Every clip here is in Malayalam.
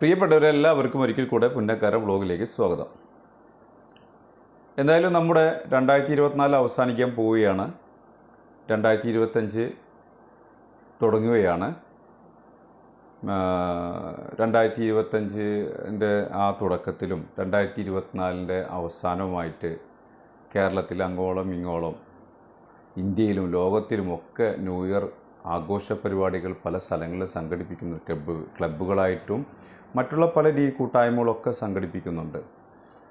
പ്രിയപ്പെട്ടവരെല്ലാവർക്കും ഒരിക്കൽ കൂടെ പുന്നക്കാര വ്ളോഗിലേക്ക് സ്വാഗതം. എന്തായാലും നമ്മുടെ രണ്ടായിരത്തി ഇരുപത്തിനാല് അവസാനിക്കാൻ പോവുകയാണ്. രണ്ടായിരത്തി ഇരുപത്തഞ്ച് തുടങ്ങുകയാണ്. രണ്ടായിരത്തി ഇരുപത്തഞ്ചിന്റെ ആ തുടക്കത്തിലും രണ്ടായിരത്തി ഇരുപത്തിനാലിന്റെ അവസാനവുമായിട്ട് കേരളത്തിൽ അങ്ങോളം ഇങ്ങോളം ഇന്ത്യയിലും ലോകത്തിലുമൊക്കെ ന്യൂ ഇയർ ആഘോഷ പരിപാടികൾ പല സ്ഥലങ്ങളിൽ സംഘടിപ്പിക്കുന്ന ക്ലബ്ബ് ക്ലബ്ബുകളായിട്ടും മറ്റുള്ള പല രീ കൂട്ടായ്മകളൊക്കെ സംഘടിപ്പിക്കുന്നുണ്ട്.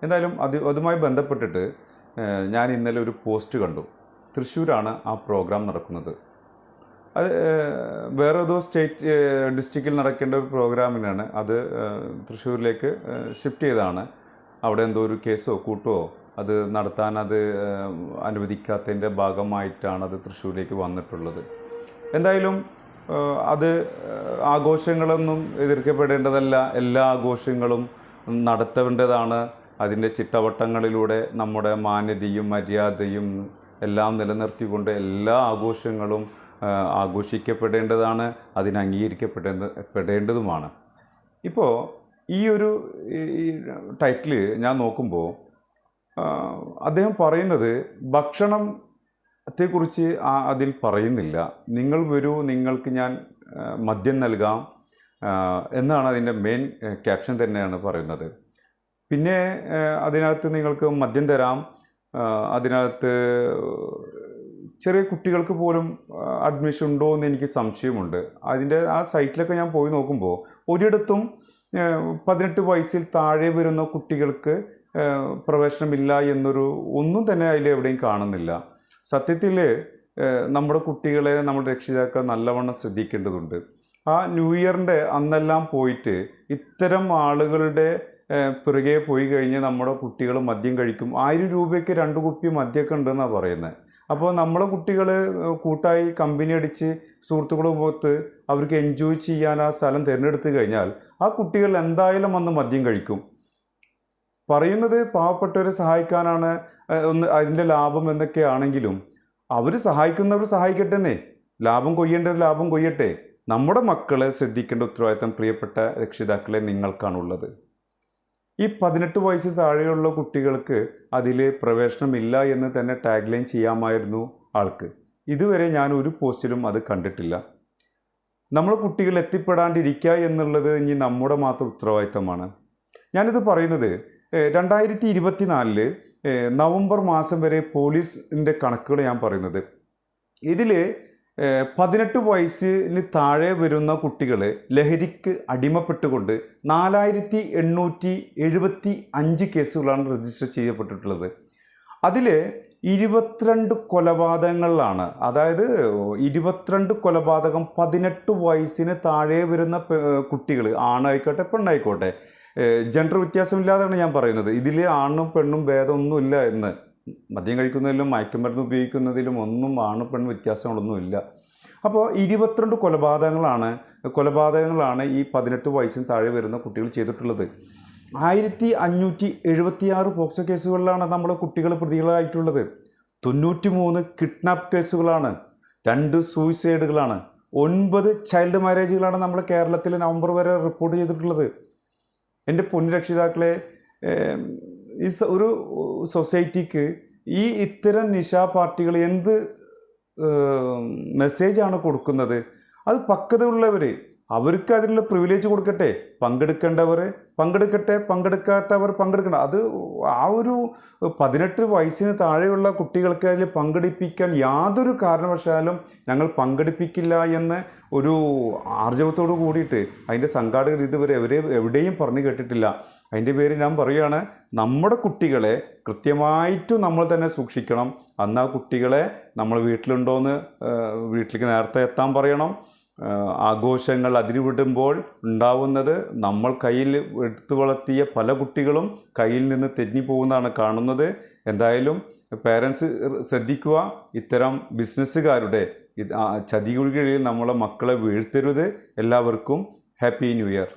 എന്തായാലും അത് അതുമായി ബന്ധപ്പെട്ടിട്ട് ഞാൻ ഇന്നലെ ഒരു പോസ്റ്റ് കണ്ടു. തൃശ്ശൂരാണ് ആ പ്രോഗ്രാം നടക്കുന്നത്. അത് വേറെ ഏതോ സ്റ്റേറ്റ് ഡിസ്ട്രിക്റ്റിൽ നടക്കേണ്ട ഒരു പ്രോഗ്രാമിനാണ്. അത് തൃശ്ശൂരിലേക്ക് ഷിഫ്റ്റ് ചെയ്തതാണ്. അവിടെ എന്തോ ഒരു കേസോ കൂട്ടോ അത് നടത്താൻ അത് അനുവദിക്കാത്തതിന്റെ ഭാഗമായിട്ടാണ് അത് തൃശ്ശൂരിലേക്ക് വന്നിട്ടുള്ളത്. എന്തായാലും അത് ആഘോഷങ്ങളൊന്നും എതിർക്കപ്പെടേണ്ടതല്ല. എല്ലാ ആഘോഷങ്ങളും നടത്തേണ്ടതാണ്. അതിന്റെ ചിട്ടവട്ടങ്ങളിലൂടെ നമ്മുടെ മാന്യതയും മര്യാദയും എല്ലാം നിലനിർത്തിക്കൊണ്ട് എല്ലാ ആഘോഷങ്ങളും ആഘോഷിക്കപ്പെടേണ്ടതാണ്. അതിന് അംഗീകരിക്കപ്പെടേണ്ട പെടേണ്ടതുമാണ്. ഇപ്പോൾ ഈ ഒരു ടൈറ്റിൽ ഞാൻ നോക്കുമ്പോൾ അദ്ദേഹം പറയുന്നത് ഭക്ഷണത്തെക്കുറിച്ച് ആ അതിൽ പറയുന്നില്ല. നിങ്ങൾ വരൂ നിങ്ങൾക്ക് ഞാൻ മദ്യം നൽകാം എന്നാണ് അതിന്റെ മെയിൻ ക്യാപ്ഷൻ തന്നെയാണ് പറയുന്നത്. പിന്നെ അതിനകത്ത് നിങ്ങൾക്ക് മദ്യം തരാം അതിനകത്ത് ചെറിയ കുട്ടികൾക്ക് പോലും അഡ്മിഷൻ ഉണ്ടോ എന്ന് എനിക്ക് സംശയമുണ്ട്. അതിന്റെ ആ സൈറ്റിലൊക്കെ ഞാൻ പോയി നോക്കുമ്പോൾ ഒരിടത്തും പതിനെട്ട് വയസ്സിൽ താഴെ വരുന്ന കുട്ടികൾക്ക് പ്രവേശനമില്ല എന്നൊരു ഒന്നും തന്നെ അതിൽ എവിടെയും കാണുന്നില്ല. സത്യത്തിൽ നമ്മുടെ കുട്ടികളെ നമ്മുടെ രക്ഷിതാക്കൾ നല്ലവണ്ണം ശ്രദ്ധിക്കേണ്ടതുണ്ട്. ആ ന്യൂ ഇയറിന്റെ അന്നെല്ലാം പോയിട്ട് ഇത്തരം ആളുകളുടെ പിറകെ പോയി കഴിഞ്ഞ് നമ്മുടെ കുട്ടികൾ മദ്യം കഴിക്കും. ആയിരം രൂപയ്ക്ക് രണ്ട് കുപ്പി മദ്യമൊക്കെ ഉണ്ടെന്നാണ് പറയുന്നത് അപ്പോൾ നമ്മളെ കുട്ടികൾ കൂട്ടായി കമ്പനി അടിച്ച് സുഹൃത്തുക്കളും പോത്ത് അവർക്ക് എൻജോയ് ചെയ്യാൻ ആ സ്ഥലം തിരഞ്ഞെടുത്ത് കഴിഞ്ഞാൽ ആ കുട്ടികൾ എന്തായാലും വന്ന് മദ്യം കഴിക്കും. പറയുന്നത് പാവപ്പെട്ടവരെ സഹായിക്കാനാണ് ഒന്ന് അതിന്റെ ലാഭം എന്നൊക്കെ ആണെങ്കിലും അവർ സഹായിക്കുന്നവർ സഹായിക്കട്ടെന്നേ. ലാഭം കൊയ്യേണ്ടവർ ലാഭം കൊയ്യട്ടെ. നമ്മുടെ മക്കളെ ശ്രദ്ധിക്കേണ്ട ഉത്തരവാദിത്തം പ്രിയപ്പെട്ട രക്ഷിതാക്കളെ നിങ്ങൾക്കാണുള്ളത്. ഈ പതിനെട്ട് വയസ്സ് താഴെയുള്ള കുട്ടികൾക്ക് അതിൽ പ്രവേശനമില്ല എന്ന് തന്നെ ടാഗ് ലൈൻ ചെയ്യാമായിരുന്നു ആൾക്ക്. ഇതുവരെ ഞാൻ ഒരു പോസ്റ്റിലും അത് കണ്ടിട്ടില്ല. നമ്മൾ കുട്ടികൾ എത്തിപ്പെടാണ്ടിരിക്കുക എന്നുള്ളത് ഇനി നമ്മുടെ മാത്രം ഉത്തരവാദിത്തമാണ്. ഞാനിത് പറയുന്നത് രണ്ടായിരത്തി ഇരുപത്തിനാലിൽ നവംബർ മാസം വരെ പോലീസിന്റെ കണക്കുകൾ ഞാൻ പറയുന്നത്. ഇതിൽ പതിനെട്ട് വയസ്സിന് താഴെ വരുന്ന കുട്ടികൾ ലഹരിക്ക് അടിമപ്പെട്ടുകൊണ്ട് നാലായിരത്തി എണ്ണൂറ്റി എഴുപത്തി അഞ്ച് കേസുകളാണ് രജിസ്റ്റർ ചെയ്യപ്പെട്ടിട്ടുള്ളത്. അതിൽ ഇരുപത്തിരണ്ട് കൊലപാതകങ്ങളിലാണ്. അതായത് ഇരുപത്തിരണ്ട് കൊലപാതകം പതിനെട്ട് വയസ്സിന് താഴെ വരുന്ന കുട്ടികൾ ആണായിക്കോട്ടെ പെണ്ണായിക്കോട്ടെ ജെൻഡർ വ്യത്യാസമില്ലാതെയാണ് ഞാൻ പറയുന്നത്. ഇതിൽ ആണും പെണ്ണും ഭേദമൊന്നുമില്ല എന്ന്. മദ്യം കഴിക്കുന്നതിലും മയക്കുമരുന്ന് ഉപയോഗിക്കുന്നതിലും ഒന്നും ആണും പെണ്ണും വ്യത്യാസങ്ങളൊന്നുമില്ല. അപ്പോൾ ഇരുപത്തിരണ്ട് കൊലപാതകങ്ങളാണ് കൊലപാതകങ്ങളാണ് ഈ പതിനെട്ട് വയസ്സിന് താഴെ വരുന്ന കുട്ടികൾ ചെയ്തിട്ടുള്ളത്. ആയിരത്തി അഞ്ഞൂറ്റി എഴുപത്തിയാറ് പോക്സോ കേസുകളിലാണ് നമ്മൾ കുട്ടികൾ പ്രതികളായിട്ടുള്ളത്. തൊണ്ണൂറ്റി മൂന്ന് കിഡ്നാപ്പ് കേസുകളാണ് രണ്ട് സൂയിസൈഡുകളാണ് ഒൻപത് ചൈൽഡ് മാരേജുകളാണ് നമ്മൾ കേരളത്തിൽ നവംബർ വരെ റിപ്പോർട്ട് ചെയ്തിട്ടുള്ളത്. എന്റെ പുനരക്ഷിതാക്കളെ രക്ഷിതാക്കളെ ഈ ഒരു സൊസൈറ്റിക്ക് ഈ ഇത്തരം നിശാ പാർട്ടികൾ എന്ത് മെസ്സേജാണ് കൊടുക്കുന്നത്? അത് പക്വതയുള്ളവർ അവർക്ക് അതിനുള്ള പ്രിവിലേജ് കൊടുക്കട്ടെ. പങ്കെടുക്കേണ്ടവർ പങ്കെടുക്കട്ടെ. പങ്കെടുക്കാത്തവർ പങ്കെടുക്കണം അത് ആ ഒരു പതിനെട്ട് വയസ്സിന് താഴെയുള്ള കുട്ടികൾക്ക് അതിൽ പങ്കെടുപ്പിക്കാൻ യാതൊരു കാരണവശാലും ഞങ്ങൾ പങ്കെടുപ്പിക്കില്ല എന്ന് ഒരു ആർജവത്തോട് കൂടിയിട്ട് അതിന്റെ സംഘാടകർ ഇതുവരെ എവരെ എവിടെയും പറഞ്ഞു കേട്ടിട്ടില്ല. അതിന്റെ പേര് ഞാൻ പറയുകയാണ് നമ്മുടെ കുട്ടികളെ കൃത്യമായിട്ടും നമ്മൾ തന്നെ സൂക്ഷിക്കണം. അന്ന് ആ കുട്ടികളെ നമ്മൾ വീട്ടിലുണ്ടോയെന്ന് വീട്ടിലേക്ക് നേരത്തെ എത്താൻ പറയണം. ആഘോഷങ്ങൾ അതിരുവിടുമ്പോൾ ഉണ്ടാവുന്നത് നമ്മൾ കയ്യിൽ എടുത്തു വളർത്തിയ പല കുട്ടികളും കയ്യിൽ നിന്ന് തെന്നി പോകുന്നതാണ് കാണുന്നത്. എന്തായാലും പേരൻസ് ശ്രദ്ധിക്കുക ഇത്തരം ബിസിനസ്സുകാരുടെ ചതികുഴികളിൽ നമ്മളെ മക്കളെ വീഴ്ത്തരുത്. എല്ലാവർക്കും ഹാപ്പി ന്യൂ ഇയർ